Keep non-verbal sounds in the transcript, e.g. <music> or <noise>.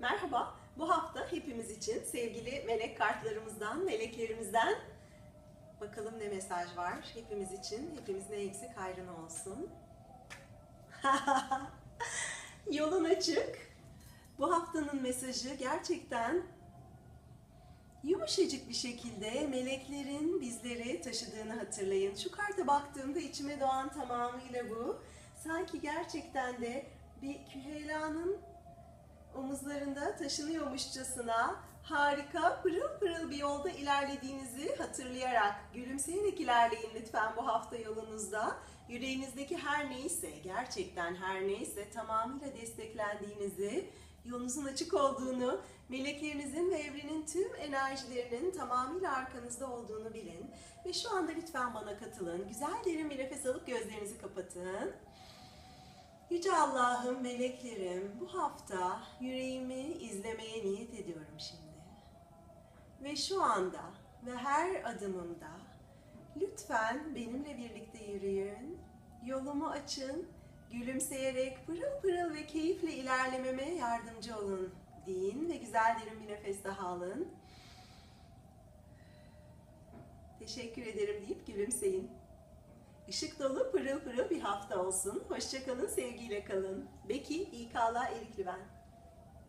Merhaba, bu hafta hepimiz için sevgili melek kartlarımızdan, meleklerimizden bakalım ne mesaj var hepimiz için. Hepimiz ne eksik hayrına olsun. <laughs> Yolun açık. Bu haftanın mesajı gerçekten yumuşacık bir şekilde meleklerin bizleri taşıdığını hatırlayın. Şu karta baktığımda içime doğan tamamıyla bu. Sanki gerçekten de bir küheylanın omuzlarında taşınıyormuşçasına harika, pırıl pırıl bir yolda ilerlediğinizi hatırlayarak gülümseyerek ilerleyin lütfen bu hafta yolunuzda. Yüreğinizdeki her neyse, gerçekten her neyse tamamıyla desteklendiğinizi, yolunuzun açık olduğunu, meleklerinizin ve evrenin tüm enerjilerinin tamamıyla arkanızda olduğunu bilin. Ve şu anda lütfen bana katılın. Güzel derin bir nefes alıp gözlerinizi kapatın. Yüce Allah'ım, meleklerim, bu hafta yüreğimi izlemeye niyet ediyorum şimdi. Ve şu anda ve her adımımda lütfen benimle birlikte yürüyün, yolumu açın, gülümseyerek pırıl pırıl ve keyifle ilerlememe yardımcı olun deyin ve güzel derin bir nefes daha alın. Teşekkür ederim deyip gülümseyin. Işık dolu pırıl pırıl bir hafta olsun. Hoşçakalın, sevgiyle kalın. Beki İK'la Erikli ben.